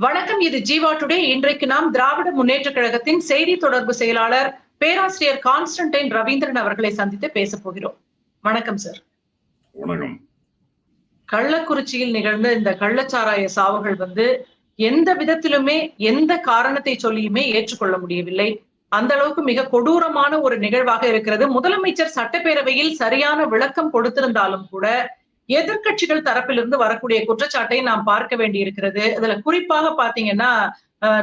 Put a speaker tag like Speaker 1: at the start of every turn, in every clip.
Speaker 1: வணக்கம் இது ஜீவா டுடே. இன்றைக்கு நாம் திராவிட முன்னேற்ற கழகத்தின் செய்தி தொடர்பு செயலாளர் பேராசிரியர் கான்ஸ்டன்டைன் ரவீந்திரன் அவர்களை சந்தித்து பேச போகிறோம். வணக்கம் சார்.
Speaker 2: வணக்கம்.
Speaker 1: கள்ளக்குறிச்சியில் நிகழ்ந்த இந்த கள்ளச்சாராய சாவுகள் வந்து எந்த விதத்திலுமே எந்த காரணத்தை சொல்லியுமே ஏற்றுக்கொள்ள முடியவில்லை. அந்த அளவுக்கு மிக கொடூரமான ஒரு நிகழ்வாக இருக்கிறது. முதலமைச்சர் சட்டப்பேரவையில் சரியான விளக்கம் கொடுத்திருந்தாலும் கூட எதிர்க்கட்சிகள் தரப்பிலிருந்து வரக்கூடிய குற்றச்சாட்டை நாம் பார்க்க வேண்டி இருக்கிறது இதுல குறிப்பாக பாத்தீங்கன்னா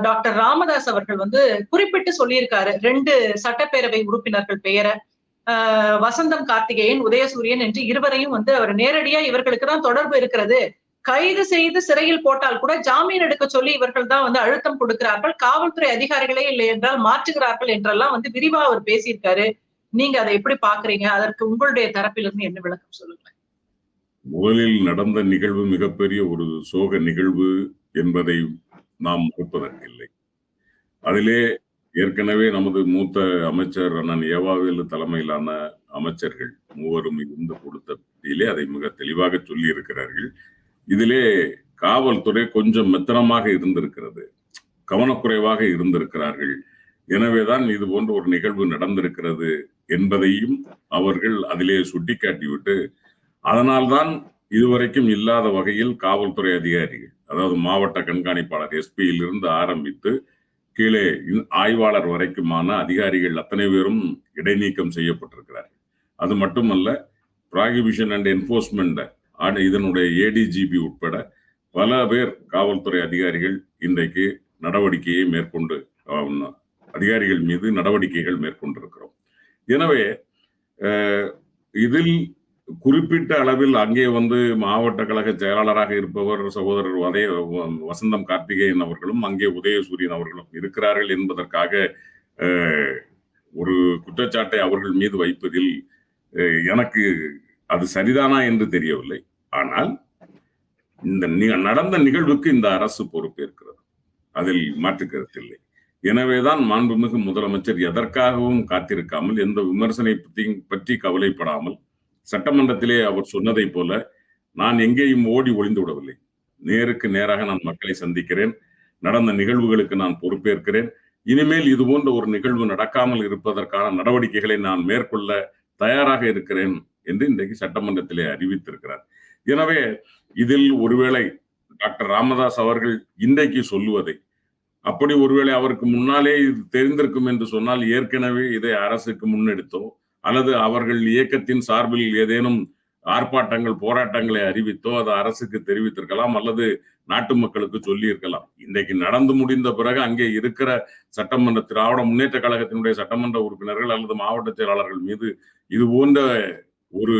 Speaker 1: டாக்டர் ராமதாஸ் அவர்கள் வந்து குறிப்பிட்டு சொல்லியிருக்காரு. ரெண்டு சட்டப்பேரவை உறுப்பினர்கள் பெயரை. ஆஹ், வசந்தம் கார்த்திகேயன் உதயசூரியன் என்று இருவரையும் வந்து அவர் நேரடியா இவர்களுக்கு தான் தொடர்பு இருக்கிறது. கைது செய்து சிறையில் போட்டால் கூட ஜாமீன் எடுக்க சொல்லி இவர்கள் தான் வந்து அழுத்தம் கொடுக்கிறார்கள். காவல்துறை அதிகாரிகளே இல்லை என்றால் மாற்றுகிறார்கள் என்றெல்லாம் வந்து விரிவா அவர் பேசியிருக்காரு. நீங்க அதை எப்படி பாக்குறீங்க அதற்கு உங்களுடைய தரப்பிலிருந்து என்ன விளக்கம் சொல்லுங்க
Speaker 2: முதலில் நடந்த நிகழ்வு மிகப்பெரிய ஒரு சோக நிகழ்வு என்பதை நாம் மறுப்பதற்கில்லை. அதிலே ஏற்கனவே நமது மூத்த அமைச்சர் அண்ணன் ஏவாவேலு தலைமையிலான அமைச்சர்கள் மூவரும் இருந்து கொடுத்த அதை மிக தெளிவாக சொல்லி இருக்கிறார்கள் இதிலே காவல்துறை கொஞ்சம் மெத்தனமாக இருந்திருக்கிறது. கவனக்குறைவாக இருந்திருக்கிறார்கள். எனவேதான் இது போன்ற ஒரு நிகழ்வு நடந்திருக்கிறது என்பதையும் அவர்கள் அதிலே சுட்டிக்காட்டிவிட்டு அதனால்தான் இதுவரைக்கும் இல்லாத வகையில் காவல்துறை அதிகாரிகள் அதாவது மாவட்ட கண்காணிப்பாளர் எஸ்பியில் இருந்து ஆரம்பித்து கீழே இந்- ஆய்வாளர் வரைக்குமான அதிகாரிகள் அத்தனை பேரும் இடைநீக்கம் செய்யப்பட்டிருக்கிறார்கள். அது மட்டுமல்ல ப்ராகிபிஷன் அண்ட் என்போர்ஸ்மெண்ட் இதனுடைய ஏடிஜிபி உட்பட பல பேர் காவல்துறை அதிகாரிகள் இன்றைக்கு நடவடிக்கையை மேற்கொண்டு அதிகாரிகள் மீது நடவடிக்கைகள் மேற்கொண்டிருக்கிறோம். எனவே இதில் குறிப்பிட்ட அளவில் அங்கே வந்து மாவட்ட கழக செயலாளராக இருப்பவர் சகோதரர் உதய வசந்தம் கார்த்திகேயன் அவர்களும் அங்கே உதயசூரியன் அவர்களும் இருக்கிறார்கள் என்பதற்காக அஹ், ஒரு குற்றச்சாட்டை அவர்கள் மீது வைப்பதில் எனக்கு அது சரிதானா என்று தெரியவில்லை. ஆனால் இந்த நடந்த நிகழ்வுக்கு இந்த அரசு பொறுப்பேற்கிறது அதில் மாற்று கருத்தில்லை எனவேதான் மாண்புமிகு முதலமைச்சர் எதற்காகவும் காத்திருக்காமல் எந்த விமர்சனை பற்றி பற்றி கவலைப்படாமல் சட்டமன்றத்திலே அவர் சொன்னதைப் போல நான் எங்கேயும் ஓடி ஒளிந்து விடவில்லை. நேருக்கு நேராக நான் மக்களை சந்திக்கிறேன். நடந்த நிகழ்வுகளுக்கு நான் பொறுப்பேற்கிறேன். இனிமேல் இது போன்ற ஒரு நிகழ்வு நடக்காமல் இருப்பதற்கான நடவடிக்கைகளை நான் மேற்கொள்ள தயாராக இருக்கிறேன் என்று இன்றைக்கு சட்டமன்றத்திலே அறிவித்திருக்கிறார். எனவே இதில் ஒருவேளை டாக்டர் ராமதாஸ் அவர்கள் இன்றைக்கு சொல்லுவதை அப்படி ஒருவேளை அவருக்கு முன்னாலே இது தெரிந்திருக்கும் என்று சொன்னால் ஏற்கனவே இதை அரசுக்கு முன்னெடுத்தோ அல்லது அவர்கள் இயக்கத்தின் சார்பில் ஏதேனும் ஆர்ப்பாட்டங்கள் போராட்டங்களை அறிவித்தோ அது அரசுக்கு தெரிவித்திருக்கலாம் அல்லது நாட்டு மக்களுக்கு சொல்லி இருக்கலாம் இன்றைக்கு நடந்து முடிந்த பிறகு அங்கே இருக்கிற சட்டமன்ற திராவிட முன்னேற்ற கழகத்தினுடைய சட்டமன்ற உறுப்பினர்கள் அல்லது மாவட்ட செயலாளர்கள் மீது இது போன்ற ஒரு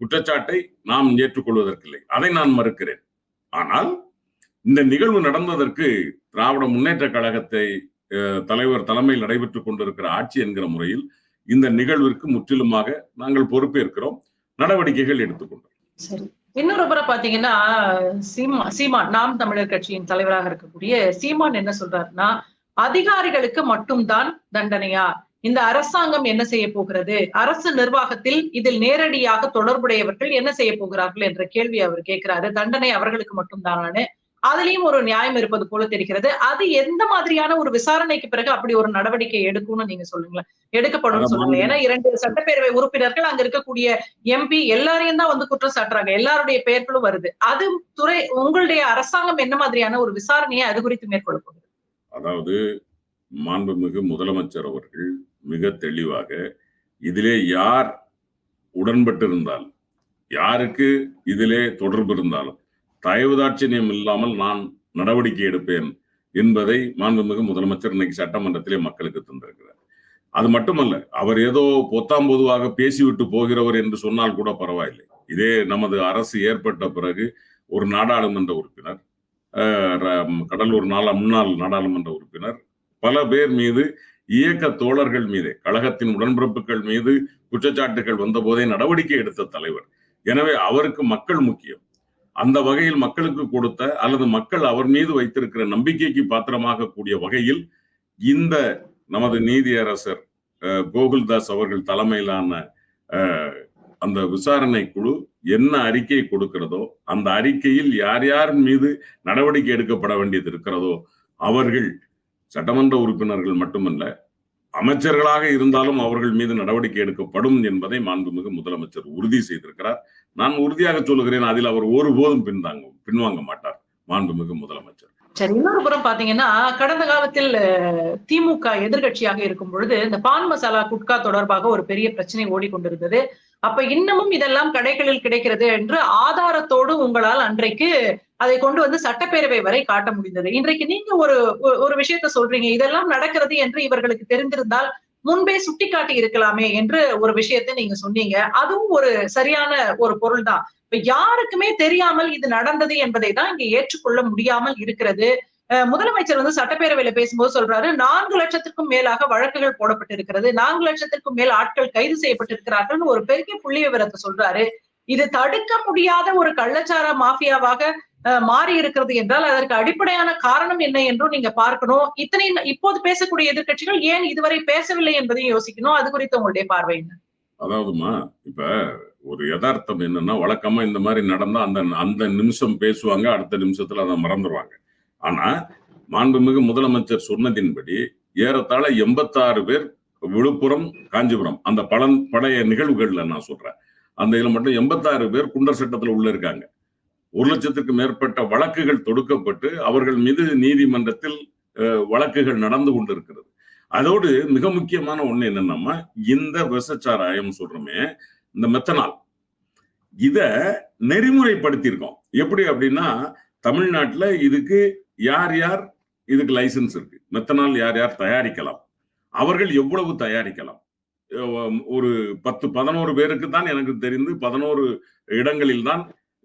Speaker 2: குற்றச்சாட்டை நாம் ஏற்றுக்கொள்வதற்கில்லை. அதை நான் மறுக்கிறேன். ஆனால் இந்த நிகழ்வு நடந்ததற்கு திராவிட முன்னேற்ற கழகத்தை அஹ், தலைவர் தலைமையில் நடைபெற்றுக் கொண்டிருக்கிற ஆட்சி என்கிற முறையில் இந்த நிகழ்விற்கு முற்றிலுமாக நாங்கள் பொறுப்பேற்கிறோம். நடவடிக்கைகள் எடுத்துக்கொண்டோம்.
Speaker 1: இன்னொரு புறம் பாத்தீங்கன்னா சீமா சீமான் நாம் தமிழர் கட்சியின் தலைவராக இருக்கக்கூடிய சீமான் என்ன சொல்றாருன்னா அதிகாரிகளுக்கு மட்டும்தான் தண்டனையா? இந்த அரசாங்கம் என்ன செய்ய போகிறது? அரசு நிர்வாகத்தில் இதில் நேரடியாக தொடர்புடையவர்கள் என்ன செய்ய போகிறார்கள்? என்ற கேள்வி அவர் கேட்கிறாரு. தண்டனை அவர்களுக்கு மட்டும்தானான்னு அதுலயும் ஒரு நியாயம் இருப்பது போல தெரிகிறது. அது எந்த மாதிரியான ஒரு விசாரணைக்கு பிறகு அப்படி ஒரு நடவடிக்கை எடுக்கும்னு நீங்க சொல்லுங்களேன். எடுக்கப்படும் சொல்லுங்க. ஏன்னா இரண்டு சட்டப்பேரவை உறுப்பினர்கள் அங்க இருக்கக்கூடிய எம்பி எல்லாரையும் தான் வந்து குற்றம் சாட்டுறாங்க. எல்லாருடைய பெயர்களும் வருது. அது துறை உங்களுடைய அரசாங்கம் என்ன மாதிரியான ஒரு விசாரணையை அது குறித்து மேற்கொள்ள போகுது?
Speaker 2: அதாவது மாண்புமிகு முதலமைச்சர் அவர்கள் மிக தெளிவாக இதிலே யார் உடன்பட்டிருந்தால் யாருக்கு இதிலே தொடர்பு இருந்தாலும் தயவுதாட்சியம் இல்லாமல் நான் நடவடிக்கை எடுப்பேன் என்பதை மாண்புமிகு முதலமைச்சர் இன்னைக்கு சட்டமன்றத்திலே மக்களுக்கு தந்திருக்கிறார். அது மட்டுமல்ல அவர் ஏதோ பொத்தாம் பொதுவாக பேசிவிட்டு போகிறவர் என்று சொன்னால் கூட பரவாயில்லை. இதே நமது அரசு ஏற்பட்ட பிறகு ஒரு நாடாளுமன்ற உறுப்பினர் கடலூர் நாளா முன்னாள் நாடாளுமன்ற உறுப்பினர் பல பேர் மீது இயக்க தோழர்கள் மீது கழகத்தின் உடன்பிறப்புகள் மீது குற்றச்சாட்டுகள் வந்தபோதே நடவடிக்கை எடுத்த தலைவர். எனவே அவருக்கு மக்கள் முக்கியம். அந்த வகையில் மக்களுக்கு கொடுத்த அல்லது மக்கள் அவர் மீது வைத்திருக்கிற நம்பிக்கைக்கு பாத்திரமாக கூடிய வகையில் இந்த நமது நீதியரசர் அஹ், கோகுல்தாஸ் அவர்கள் தலைமையிலான அந்த விசாரணை குழு என்ன அறிக்கை கொடுக்கிறதோ அந்த அறிக்கையில் யார் யார் மீது நடவடிக்கை எடுக்கப்பட வேண்டியது இருக்கிறதோ அவர்கள் சட்டமன்ற உறுப்பினர்கள் மட்டுமல்ல அமைச்சர்களாக இருந்தாலும் அவர்கள் மீது நடவடிக்கை எடுக்கப்படும் என்பதை மாண்புமிகு முதலமைச்சர் உறுதி செய்திருக்கிறார். நான் உறுதியாக சொல்லுகிறேன் அதில் அவர் ஒருபோதும் பின்தாங்க பின்வாங்க மாட்டார் மாண்புமிகு முதலமைச்சர்.
Speaker 1: சரி இன்னொரு புறம் பாத்தீங்கன்னா கடந்த காலத்தில் திமுக எதிர்கட்சியாக இருக்கும் பொழுது இந்த பான் மசாலா குட்கா தொடர்பாக ஒரு பெரிய பிரச்சனை ஓடிக்கொண்டிருந்தது. அப்ப இன்னமும் இதெல்லாம் கடைகளில் கிடைக்கிறது என்று ஆதாரத்தோடு உங்களால் அன்றைக்கு அதை கொண்டு வந்து சட்டப்பேரவை வரை காட்ட முடிந்தது. இன்றைக்கு நீங்க ஒரு ஒரு- ஒரு விஷயத்த சொல்றீங்க இதெல்லாம் நடக்கிறது என்று இவர்களுக்கு தெரிந்திருந்தால் முன்பே சுட்டிக்காட்டி இருக்கலாமே என்று ஒரு விஷயத்தை நீங்க சொன்னீங்க. அதுவும் ஒரு சரியான ஒரு பொருள் தான் இப்ப யாருக்குமே தெரியாமல் இது நடந்தது என்பதை தான் இங்க ஏற்றுக்கொள்ள முடியாமல் இருக்கிறது. அஹ் முதலமைச்சர் வந்து சட்டப்பேரவையில பேசும்போது சொல்றாரு நான்கு லட்சத்திற்கும் மேலாக வழக்குகள் போடப்பட்டிருக்கிறது நான்கு லட்சத்திற்கும் மேல் ஆட்கள் கைது செய்யப்பட்டிருக்கிறார்கள் ஒரு பெரிய புள்ளி விவரத்தை சொல்றாரு. இது தடுக்க முடியாத ஒரு கள்ளச்சார மாஃபியாவாக மாறி இருக்கிறது என்றால் அதற்கு அடிப்படையான காரணம் என்ன என்றும் நீங்க பார்க்கணும். இத்தனை இப்போது பேசக்கூடிய எதிர்க்கட்சிகள் ஏன் இதுவரை பேசவில்லை என்பதையும் யோசிக்கணும். அது குறித்து உங்களுடைய பார்வை என்ன?
Speaker 2: அதாவதுமா இப்ப ஒரு யதார்த்தம் என்னன்னா வழக்கமா இந்த மாதிரி நடந்தா அந்த அந்த நிமிஷம் பேசுவாங்க அடுத்த நிமிஷத்துல அதை மறந்துடுவாங்க ஆனா மாண்புமிகு முதலமைச்சர் சொன்னதின்படி ஏறத்தாழ எண்பத்தாறு பேர் விழுப்புரம் காஞ்சிபுரம் அந்த பழம் பழைய நிகழ்வுகள்ல நான் சொல்றேன். அந்த இதுல மட்டும் எண்பத்தாறு பேர் குண்டர் சட்டத்துல உள்ள இருக்காங்க. ஒரு லட்சத்துக்கு மேற்பட்ட வழக்குகள் தொடுக்கப்பட்டு அவர்கள் மீது நீதிமன்றத்தில் வழக்குகள் நடந்து கொண்டிருக்கிறது. அதோடு மிக முக்கியமான ஒண்ணு என்னன்னா இந்த விஷச்சாராயம் சொல்றோமே இந்த மெத்தனால். இத நெறிமுறைப்படுத்தியிருக்கோம். எப்படி அப்படின்னா தமிழ்நாட்டுல இதுக்கு யார் யார் இதுக்கு லைசன்ஸ் இருக்கு. மெத்தனால் யார் யார் தயாரிக்கலாம். அவர்கள் எவ்வளவு தயாரிக்கலாம். ஒரு பத்து பதினோரு பேருக்கு தான் எனக்கு தெரிந்து பதினோரு இடங்களில் தான்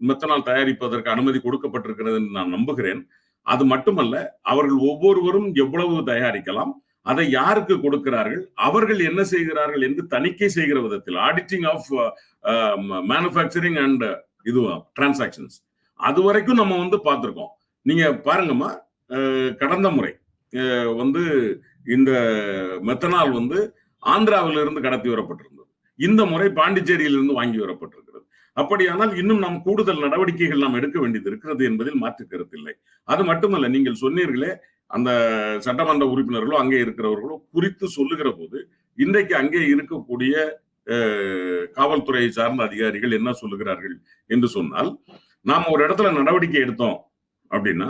Speaker 2: மெத்தனால் தயாரிப்பதற்கு அனுமதி கொடுக்கப்பட்டிருக்கிறது என்று நான் நம்புகிறேன். அது மட்டுமல்ல அவர்கள் ஒவ்வொருவரும் எவ்வளவு தயாரிக்கலாம் அதை யாருக்கு கொடுக்கிறார்கள் அவர்கள் என்ன செய்கிறார்கள் என்று தணிக்கை செய்கிற விதத்தில் ஆடிட்டிங் ஆஃப் மேனுஃபேக்சரிங் அண்ட் இது uh, டிரான்சாக்ஷன்ஸ் அது வரைக்கும் நம்ம வந்து பார்த்திருக்கோம். நீங்க பாருங்கம்மா கடந்த முறை வந்து இந்த மெத்தனால் வந்து ஆந்திராவிலிருந்து கடத்தி வரப்பட்டிருந்தது. இந்த முறை பாண்டிச்சேரியிலிருந்து வாங்கி வரப்பட்டிருக்கு. அப்படியானால் இன்னும் நாம் கூடுதல் நடவடிக்கைகள் நாம் எடுக்க வேண்டியது இருக்கிறது என்பதில் மாற்று கருத்தில்லை அது மட்டுமல்ல நீங்கள் சொன்னீர்களே அந்த சட்டமன்ற உறுப்பினர்களோ அங்கே இருக்கிறவர்களோ குறித்து சொல்லுகிற போது இன்றைக்கு அங்கே இருக்கக்கூடிய காவல்துறையை சார்ந்த அதிகாரிகள் என்ன சொல்லுகிறார்கள் என்று சொன்னால் நாம் ஒரு இடத்துல நடவடிக்கை எடுத்தோம் அப்படின்னா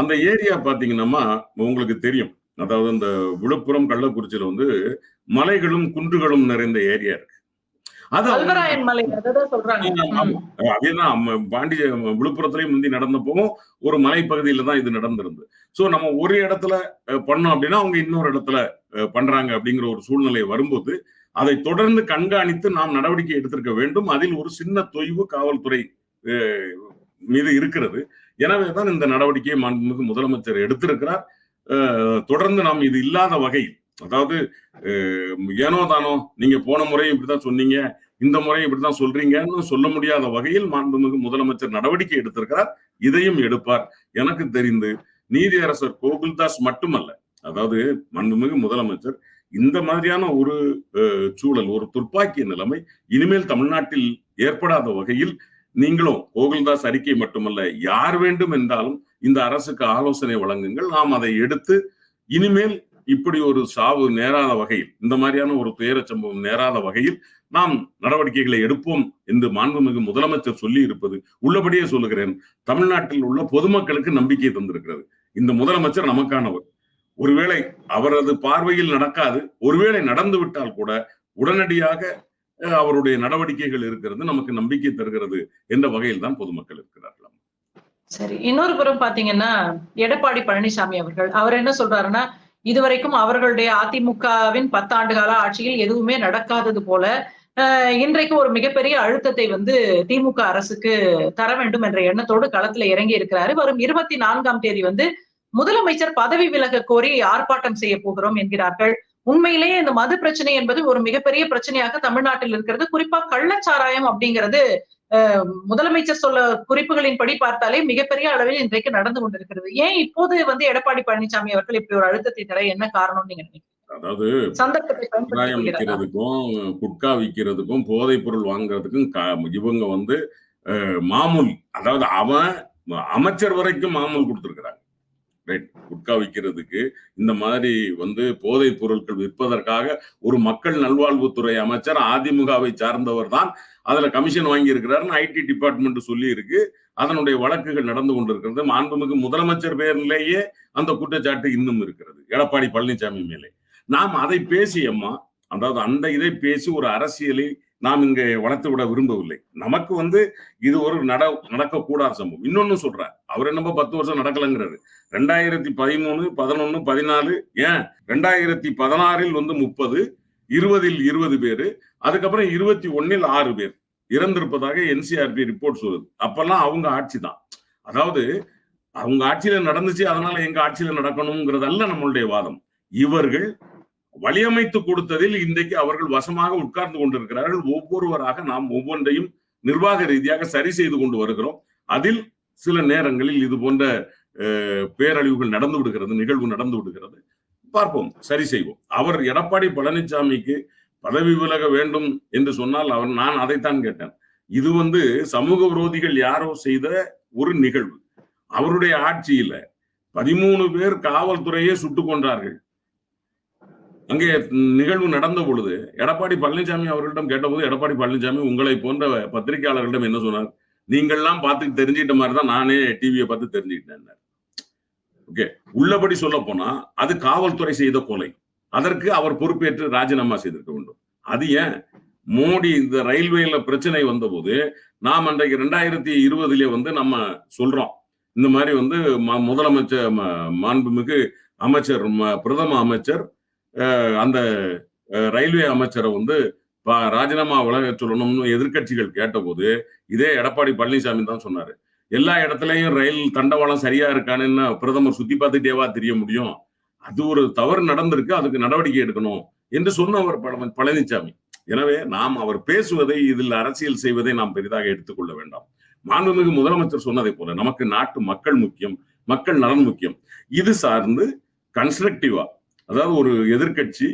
Speaker 2: அந்த ஏரியா பாத்தீங்கன்னா உங்களுக்கு தெரியும். அதாவது இந்த விழுப்புரம் கள்ளக்குறிச்சியில வந்து மலைகளும் குன்றுகளும் நிறைந்த ஏரியா இருக்கு. அதேதான் பாண்டிய விழுப்புரத்துலயும் முந்தி நடந்தப்போ ஒரு மலைப்பகுதியில தான் இது நடந்திருந்தது. சோ நம்ம ஒரு இடத்துல பண்ணோம் அப்படின்னா அவங்க இன்னொரு இடத்துல பண்றாங்க அப்படிங்கிற ஒரு சூழ்நிலை வரும்போது அதை தொடர்ந்து கண்காணித்து நாம் நடவடிக்கை எடுத்திருக்க வேண்டும். அதில் ஒரு சின்ன தொய்வு காவல்துறை மீது இருக்கிறது. எனவே தான் இந்த நடவடிக்கையை மாண்புமிகு முதலமைச்சர் எடுத்திருக்கிறார். தொடர்ந்து நாம் இது இல்லாத வகையில் அதாவது ஏனோ தானோ நீங்க போன முறையும் இப்படிதான் சொன்னீங்க இந்த முறையும் இப்படிதான் சொல்றீங்கன்னு சொல்ல முடியாத வகையில் மாண்புமிகு முதலமைச்சர் நடவடிக்கை எடுத்திருக்கிறார் இதையும் எடுப்பார். எனக்கு தெரிந்து நீதியரசர் கோகுல்தாஸ் மட்டுமல்ல அதாவது மாண்புமிகு முதலமைச்சர் இந்த மாதிரியான ஒரு சூழல் ஒரு துப்பாக்கிய நிலைமை இனிமேல் தமிழ்நாட்டில் ஏற்படாத வகையில் நீங்களும் கோகுல்தாஸ் அறிக்கை மட்டுமல்ல யார் வேண்டும் என்றாலும் இந்த அரசுக்கு ஆலோசனை வழங்குங்கள் நாம் அதை எடுத்து இனிமேல் இப்படி ஒரு சாவு நேராத வகையில் இந்த மாதிரியான ஒரு துயர சம்பவம் நேராத வகையில் நாம் நடவடிக்கைகளை எடுப்போம் என்று மாண்புமிகு முதலமைச்சர் சொல்லி இருப்பது உள்ளபடியே சொல்லுகிறேன். தமிழ்நாட்டில் உள்ள பொதுமக்களுக்கு நம்பிக்கை தந்திருக்கிறது. இந்த முதலமைச்சர் நமக்கானவர். ஒருவேளை அவரது பார்வையில் நடக்காது ஒருவேளை நடந்து விட்டால் கூட உடனடியாக அவருடைய நடவடிக்கைகள் இருக்கிறது நமக்கு நம்பிக்கை தருகிறது என்ற வகையில் தான் பொதுமக்கள் இருக்கிறார்கள்.
Speaker 1: சரி இன்னொரு புறம் பாத்தீங்கன்னா எடப்பாடி பழனிசாமி அவர்கள் அவர் என்ன சொல்றாருன்னா இதுவரைக்கும் அவர்களுடைய அதிமுகவின் பத்தாண்டு கால ஆட்சியில் எதுவுமே நடக்காதது போல அஹ், இன்றைக்கு ஒரு மிகப்பெரிய அழுத்தத்தை வந்து திமுக அரசுக்கு தர வேண்டும் என்ற எண்ணத்தோடு களத்துல இறங்கி இருக்கிறாரு. வரும் இருபத்தி நான்காம் தேதி வந்து முதலமைச்சர் பதவி விலக கோரி ஆர்ப்பாட்டம் செய்ய போகிறோம் என்கிறார்கள். உண்மையிலேயே இந்த மது பிரச்சனை என்பது ஒரு மிகப்பெரிய பிரச்சனையாக தமிழ்நாட்டில் இருக்கிறது. குறிப்பா கள்ளச்சாராயம் அப்படிங்கிறது முதலமைச்சர் சொல்ல குறிப்புகளின்படி பார்த்தாலே மிகப்பெரிய அளவில் இன்றைக்கு நடந்து கொண்டிருக்கிறது. ஏன் இப்போது வந்து எடப்பாடி பழனிசாமி அவர்கள் இப்படி ஒரு அழுத்தத்தை தர என்ன காரணம் நீங்க நினைக்கிறீங்க?
Speaker 2: அதாவது வெங்காயம் விற்கிறதுக்கும் குட்கா விற்கிறதுக்கும் போதைப் பொருள் வாங்குறதுக்கும் இவங்க வந்து மாமூல் அதாவது அவன் அமைச்சர் வரைக்கும் மாமூல் கொடுத்திருக்கிறாங்க. ரைட் குட்கா விற்கிறதுக்கு இந்த மாதிரி வந்து போதைப் பொருட்கள் விற்பதற்காக ஒரு மக்கள் நல்வாழ்வுத்துறை அமைச்சர் அதிமுகவை சார்ந்தவர் தான் அதுல கமிஷன் வாங்கி இருக்கிறாருன்னு ஐடி டிபார்ட்மெண்ட் சொல்லி இருக்கு அதனுடைய வழக்குகள் நடந்து கொண்டிருக்கிறது. மாண்புமிகு முதலமைச்சர் பேரிலேயே அந்த குற்றச்சாட்டு இன்னும் இருக்கிறது. எடப்பாடி பழனிசாமி மேலே. நாம் அதை பேசி அம்மா அதாவது அந்த இதை பேசி ஒரு அரசியலை நாம் இங்கே வளர்த்து விட விரும்பவில்லை. நமக்கு வந்து இது ஒரு நட நடக்கக்கூடாத சம்பவம். இன்னொன்னு சொல்றார் அவர் என்னமோ பத்து வருஷம் நடக்கலங்கிறாரு. ரெண்டாயிரத்தி பதிமூணு பதினொன்னு பதினாலு ஏன்? ரெண்டாயிரத்தி பதினாறில் வந்து முப்பது இருபதில் இருபது பேரு அதுக்கப்புறம் இருபத்தி ஒன்னில் ஆறு பேர். இறந்திருப்பதாக என்சிஆர்பி ரிப்போர்ட் சொல்லுது. அப்பெல்லாம் அவங்க ஆட்சி தான். அதாவது அவங்க ஆட்சியில நடந்துச்சு அதனால எங்க ஆட்சியில நடக்கணுங்கிறதல்ல நம்மளுடைய வாதம். இவர்கள் வழியமைத்து கொடுத்ததில் இன்றைக்கு அவர்கள் வசமாக உட்கார்ந்து கொண்டிருக்கிறார்கள். ஒவ்வொருவராக நாம் ஒவ்வொன்றையும் நிர்வாக ரீதியாக சரி செய்து கொண்டு வருகிறோம். அதில் சில நேரங்களில் இது போன்ற பேரழிவுகள் நடந்து விடுகிறது நிகழ்வு நடந்து விடுகிறது. பார்ப்போம் சரி செய்வோம். அவர் எடப்பாடி பழனிசாமிக்கு பதவி விலக வேண்டும் என்று சொன்னால் அவர் நான் அதைத்தான் கேட்டேன். இது வந்து சமூக விரோதிகள் யாரோ செய்த ஒரு நிகழ்வு. அவருடைய ஆட்சியில பதிமூணு பேர் காவல்துறையே சுட்டுக் கொண்டார்கள் அங்கே நிகழ்வு நடந்த பொழுது எடப்பாடி பழனிசாமி அவர்களிடம் கேட்டபோது எடப்பாடி பழனிசாமி உங்களை போன்ற பத்திரிகையாளர்களிடம் என்ன சொன்னார்? நீங்கள்லாம் பார்த்து தெரிஞ்சுக்கிட்ட மாதிரி தான் நானே டிவியை பார்த்து தெரிஞ்சுக்கிட்டேன் ஓகே. உள்ளபடி சொல்ல போனா அது காவல்துறை செய்த கொலை. அதற்கு அவர் பொறுப்பேற்று ராஜினாமா செய்திருக்க வேண்டும். அது ஏன்? மோடி இந்த ரயில்வேல பிரச்சனை வந்தபோது நாம் அன்றைக்கு ரெண்டாயிரத்தி இருபதுல வந்து நம்ம சொல்றோம். இந்த மாதிரி வந்து முதலமைச்சர் மாண்புமிகு அமைச்சர் ம- பிரதம அமைச்சர் அந்த ரயில்வே அமைச்சரை வந்து ராஜினாமா விலக சொல்லணும்னு எதிர்க்கட்சிகள் கேட்டபோது இதே எடப்பாடி பழனிசாமி தான் சொன்னாரு. எல்லா இடத்துலயும் ரயில் தண்டவாளம் சரியா இருக்கான்னு பிரதமர் சுத்தி பார்த்துட்டேவா தெரிய முடியும். அது ஒரு தவறு நடந்திருக்கு அதுக்கு நடவடிக்கை எடுக்கணும் என்று சொன்னவர் பழனிசாமி. எனவே நாம் அவர் பேசுவதை இதில் அரசியல் செய்வதை நாம் பெரிதாக எடுத்துக்கொள்ள வேண்டாம். மாண்புமிகு முதலமைச்சர் சொன்னதை போல நமக்கு நாட்டு மக்கள் முக்கியம் மக்கள் நலன் முக்கியம். இது சார்ந்து கன்ஸ்ட்ரக்டிவா அதாவது ஒரு எதிர்க்கட்சி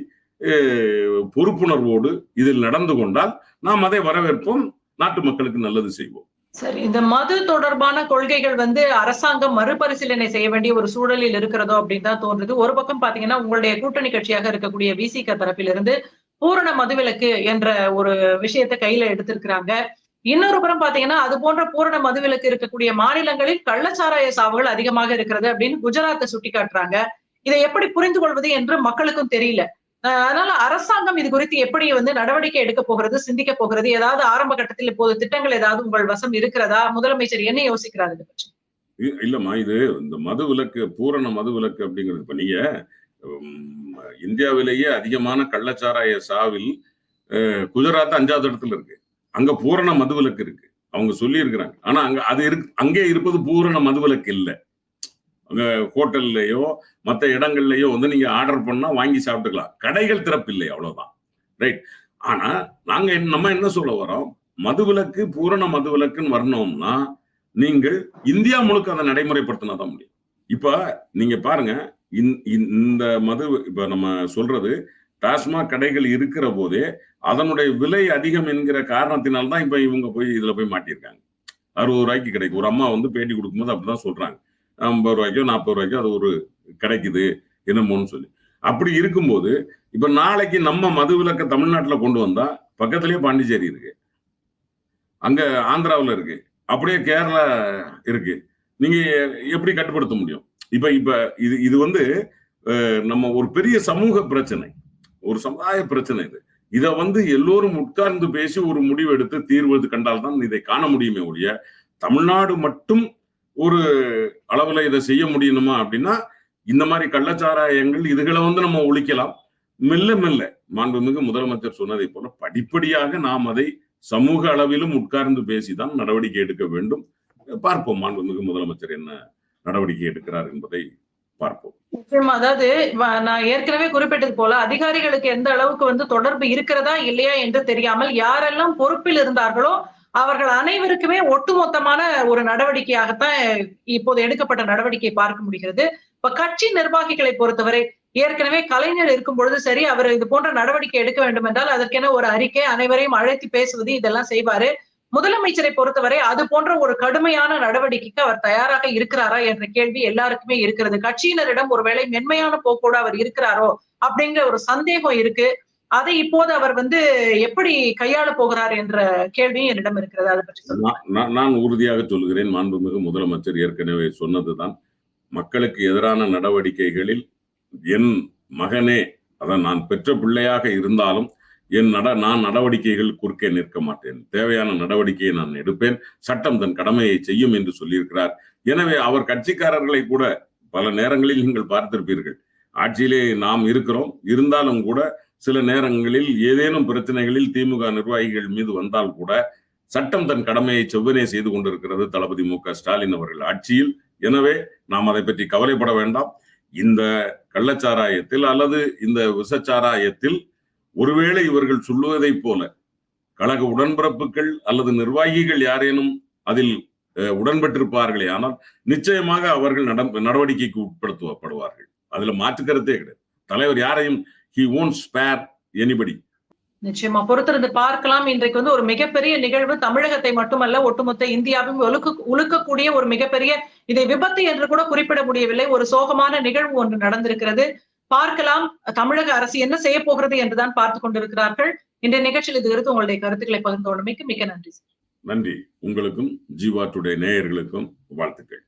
Speaker 2: பொறுப்புணர்வோடு இதில் நடந்து கொண்டால் நாம் அதை வரவேற்போம் நாட்டு மக்களுக்கு நல்லது செய்வோம்.
Speaker 1: சரி இந்த மது தொடர்பான கொள்கைகள் வந்து அரசாங்கம் மறுபரிசீலனை செய்ய வேண்டிய ஒரு சூழலில் இருக்கிறதோ அப்படின்னு தான் தோன்றுது. ஒரு பக்கம் பாத்தீங்கன்னா உங்களுடைய கூட்டணி கட்சியாக இருக்கக்கூடிய விசிக தரப்பிலிருந்து பூரண மதுவிலக்கு என்ற ஒரு விஷயத்தை கையில எடுத்திருக்கிறாங்க. இன்னொரு புறம் பாத்தீங்கன்னா அது போன்ற பூரண மதுவிலக்கு இருக்கக்கூடிய மாநிலங்களில் கள்ளச்சாராய சாவுகள் அதிகமாக இருக்கிறது அப்படின்னு குஜராத்தை சுட்டி காட்டுறாங்க இதை எப்படி புரிந்து கொள்வது என்று மக்களுக்கும் தெரியல. அதனால அரசாங்கம் இது குறித்து எப்படி வந்து நடவடிக்கை எடுக்க போகிறது சிந்திக்க போகிறது ஏதாவது ஆரம்ப கட்டத்தில் இப்போது திட்டங்கள் ஏதாவது உங்கள் வசம் இருக்கிறதா? முதலமைச்சர் என்ன யோசிக்கிறார் இதை பற்றி?
Speaker 2: இல்லம்மா இது இந்த மது விலக்கு பூரண மது விலக்கு அப்படிங்கிறது. இப்ப நீங்க இந்தியாவிலேயே அதிகமான கள்ளச்சாராய சாவில் குஜராத் அஞ்சாவது இடத்துல இருக்கு. அங்க பூரண மது விலக்கு இருக்கு. அவங்க சொல்லி இருக்கிறாங்க ஆனா அங்க அது இருக்கு அங்கே இருப்பது பூரண மது விலக்கு இல்லை. ஹோட்டல்லையோ மற்ற இடங்கள்லையோ வந்து நீங்க ஆர்டர் பண்ணா வாங்கி சாப்பிட்டுக்கலாம். கடைகள் திறப்பில்லை அவ்வளவுதான். ரைட் ஆனா நாங்க நம்ம என்ன சொல்ல வரோம்? மதுவிலக்கு பூரண மதுவிலக்குன்னு வரணும்னா நீங்கள் இந்தியா முழுக்க அதை நடைமுறைப்படுத்தினா தான் முடியும். இப்ப நீங்க பாருங்க இந்த- இந்த மது இப்ப நம்ம சொல்றது டாஸ்மாக் கடைகள் இருக்கிற போதே அதனுடைய விலை அதிகம் என்கிற காரணத்தினால்தான் இப்ப இவங்க போய் இதுல போய் மாட்டியிருக்காங்க. அறுபது ரூபாய்க்கு கிடைக்கும். ஒரு அம்மா வந்து பேட்டி கொடுக்கும்போது அப்படிதான் சொல்றாங்க. ஐம்பது ரூபாய்க்கோ நாற்பது ரூபாய்க்கோ அது ஒரு கிடைக்குது என்னமோன்னு சொல்லி. அப்படி இருக்கும்போது இப்ப நாளைக்கு நம்ம மது விலக்க தமிழ்நாட்டுல கொண்டு வந்தா பக்கத்திலேயே பாண்டிச்சேரி இருக்கு. அங்க ஆந்திராவுல இருக்கு. அப்படியே கேரளா இருக்கு. நீங்க எப்படி கட்டுப்படுத்த முடியும்? இப்ப இப்ப இது இது வந்து நம்ம ஒரு பெரிய சமூக பிரச்சனை. ஒரு சமுதாய பிரச்சனை இது. இதை வந்து எல்லோரும் உட்கார்ந்து பேசி ஒரு முடிவு எடுத்து தீர்வு கண்டால் தான் இதை காண முடியுமே ஒழிய தமிழ்நாடு மட்டும் ஒரு அளவுல இதை செய்ய முடியணுமா அப்படின்னா இந்த மாதிரி கள்ளச்சாராயங்கள் இதுகளை வந்து நம்ம ஒழிக்கலாம். மெல்ல மெல்ல மாண்புமிகு முதலமைச்சர் சொன்னதை போல படிப்படியாக நாம் அதை சமூக அளவிலும் உட்கார்ந்து பேசிதான் நடவடிக்கை எடுக்க வேண்டும். பார்ப்போம் மாண்புமிகு முதலமைச்சர் என்ன நடவடிக்கை எடுக்கிறார் என்பதை பார்ப்போம்.
Speaker 1: நிச்சயமா அதாவது நான் ஏற்கனவே குறிப்பிட்டது போல அதிகாரிகளுக்கு எந்த அளவுக்கு வந்து தொடர்பு இருக்கிறதா இல்லையா என்று தெரியாமல் யாரெல்லாம் பொறுப்பில் இருந்தார்களோ அவர்கள் அனைவருக்குமே ஒட்டுமொத்தமான ஒரு நடவடிக்கையாகத்தான் இப்போது எடுக்கப்பட்ட நடவடிக்கை பார்க்க முடிகிறது. இப்ப கட்சி நிர்வாகிகளை பொறுத்தவரை ஏற்கனவே கலைஞர் இருக்கும் பொழுது சரி அவர் இது போன்ற நடவடிக்கை எடுக்க வேண்டும் என்றால் அதற்கென ஒரு அறிக்கை அனைவரையும் அழைத்து பேசுவது இதெல்லாம் செய்வாரு. முதலமைச்சரை பொறுத்தவரை அது போன்ற ஒரு கடுமையான நடவடிக்கைக்கு அவர் தயாராக இருக்கிறாரா என்ற கேள்வி எல்லாருக்குமே இருக்கிறது. கட்சியினரிடம் ஒருவேளை மென்மையான போக்கோடு அவர் இருக்கிறாரோ அப்படிங்கிற ஒரு சந்தேகம் இருக்கு. அதை இப்போது அவர் வந்து எப்படி கையாள போகிறார் என்ற கேள்வியும் என்னிடம் இருக்கிறது. அதை பற்றி சொல்லுங்க.
Speaker 2: நான் நான் உறுதியாக சொல்கிறேன். மாண்புமிகு முதலமைச்சர் ஏற்கனவே சொன்னதுதான். மக்களுக்கு எதிரான நடவடிக்கைகளில் என் மகனே அதான் நான் பெற்ற பிள்ளையாக இருந்தாலும் என் நட நான் நடவடிக்கைகள் குறுக்கே நிற்க மாட்டேன். தேவையான நடவடிக்கையை நான் எடுப்பேன். சட்டம் தன் கடமையை செய்யும் என்று சொல்லியிருக்கிறார். எனவே அவர் கட்சிக்காரர்களை கூட பல நேரங்களில் நீங்கள் பார்த்திருப்பீர்கள். ஆட்சியிலே நாம் இருக்கிறோம். இருந்தாலும் கூட சில நேரங்களில் ஏதேனும் பிரச்சனைகளில் திமுக நிர்வாகிகள் மீது வந்தால் கூட சட்டம் தன் கடமையை செவ்வனே செய்து கொண்டிருக்கிறது தளபதி மு க ஸ்டாலின் அவர்கள் ஆட்சியில். எனவே நாம் அதை பற்றி கவலைப்பட வேண்டாம். இந்த கள்ளச்சாராயத்தில் அல்லது இந்த விசச்சாராயத்தில் ஒருவேளை இவர்கள் சொல்லுவதைப் போல கழக உடன்பிறப்புகள் அல்லது நிர்வாகிகள் யாரேனும் அதில் உடன்பட்டிருப்பார்களே ஆனால் நிச்சயமாக அவர்கள் நடவடிக்கைக்கு உட்படுத்தப்படுவார்கள். அதுல மாற்றுக்கருத்தே கிடையாது. தலைவர் யாரையும் ஹி ஓன்ட் ஸ்பேர் எனிபடி
Speaker 1: நிச்சயமா. பொறுத்திருந்து பார்க்கலாம். இன்றைக்கு வந்து ஒரு மிகப்பெரிய நிகழ்வு தமிழகத்தை மட்டுமல்ல ஒட்டுமொத்த இந்தியாவையும் ஒழுக்க உழுக்கக்கூடிய ஒரு மிகப்பெரிய இதை விபத்து என்று கூட குறிப்பிட முடியவில்லை. ஒரு சோகமான நிகழ்வு ஒன்று நடந்திருக்கிறது. பார்க்கலாம். தமிழக அரசு என்ன செய்ய போகிறது என்றுதான் பார்த்து கொண்டிருக்கிறார்கள். இன்றைய நிகழ்ச்சியில் இது குறித்து உங்களுடைய கருத்துக்களை பகிர்ந்து கொண்டமைக்கு மிக்க நன்றி
Speaker 2: நன்றி. உங்களுக்கும் ஜீவா டுடே நேயர்களுக்கும் வாழ்த்துக்கள்.